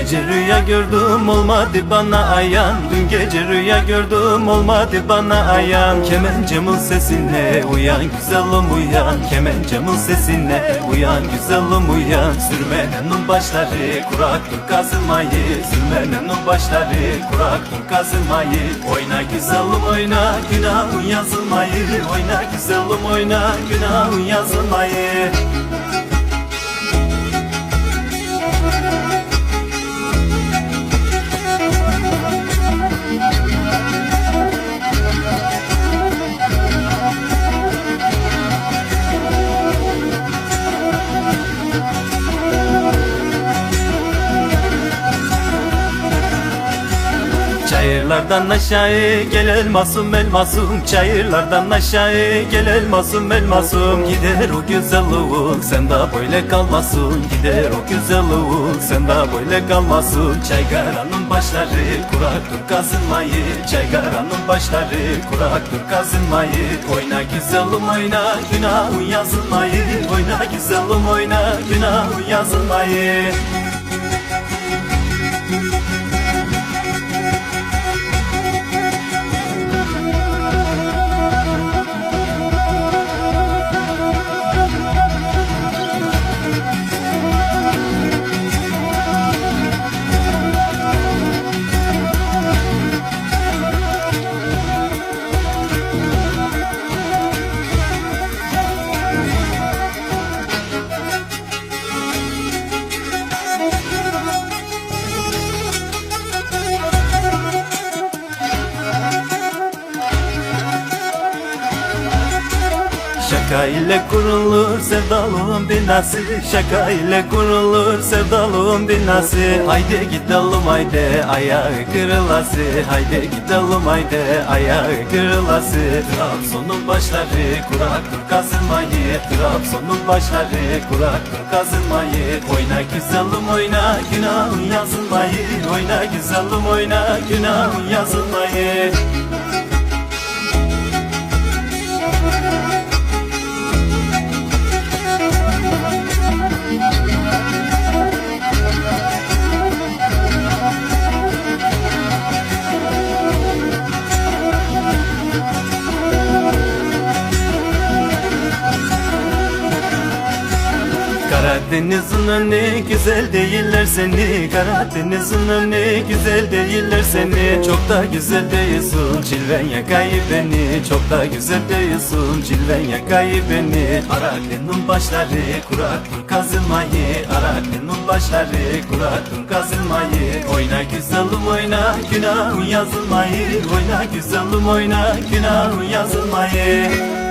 gece rüya gördüm olmadı bana ayan. Dün gece rüya gördüm olmadı bana ayan. Kemencamın sesine uyan güzelim uyan. Kemencamın sesine uyan güzelim uyan. Sürmenin başları kuraktır kazılmayı Sürmenin başları kuraktır kazılmayı Oyna güzelim oyna günahın yazılmayı. Oyna güzelim oyna günahın yazılmayı Çayırlardan aşağı gel elmasım elmasım. Çayırlardan aşağı gel elmasım elmasım. Gider o güzelliğin sen de böyle kalmasın. Gider o güzelliğin sen de böyle kalmasın. Çaygaranın başları kuraktır kazınmayı. Çaygaranın başları kuraktır kazınmayı. Oyna güzelim oyna günahın yazılmayı Oyna güzelim oyna günahın yazılmayı Şaka ile kurulur sevdalığın binası Şaka ile kurulur sevdalığın binası Haydi gidelim haydi ayağı kırılası. Haydi gidelim haydi ayağı kırılası. Trabzon'un başları kuraktır kazınmayı. Trabzon'un başları kuraktır kazınmayı. Oyna güzelim oyna günahın yazılmayı. Oyna güzelim oyna günahın yazılmayı Karadeniz'in önü güzel değiller seni. Karadeniz'in önü güzel değiller seni. Çok da güzel değilsin cilven yakayı beni. Çok da güzel değilsin cilven yakayı beni. Araklının başları kuraktır kazılmayı Araklının başları kuraktır kazılmayı Oyna güzelim oyna günahın yazılmayı. Oyna güzelim oyna günahın yazılmayı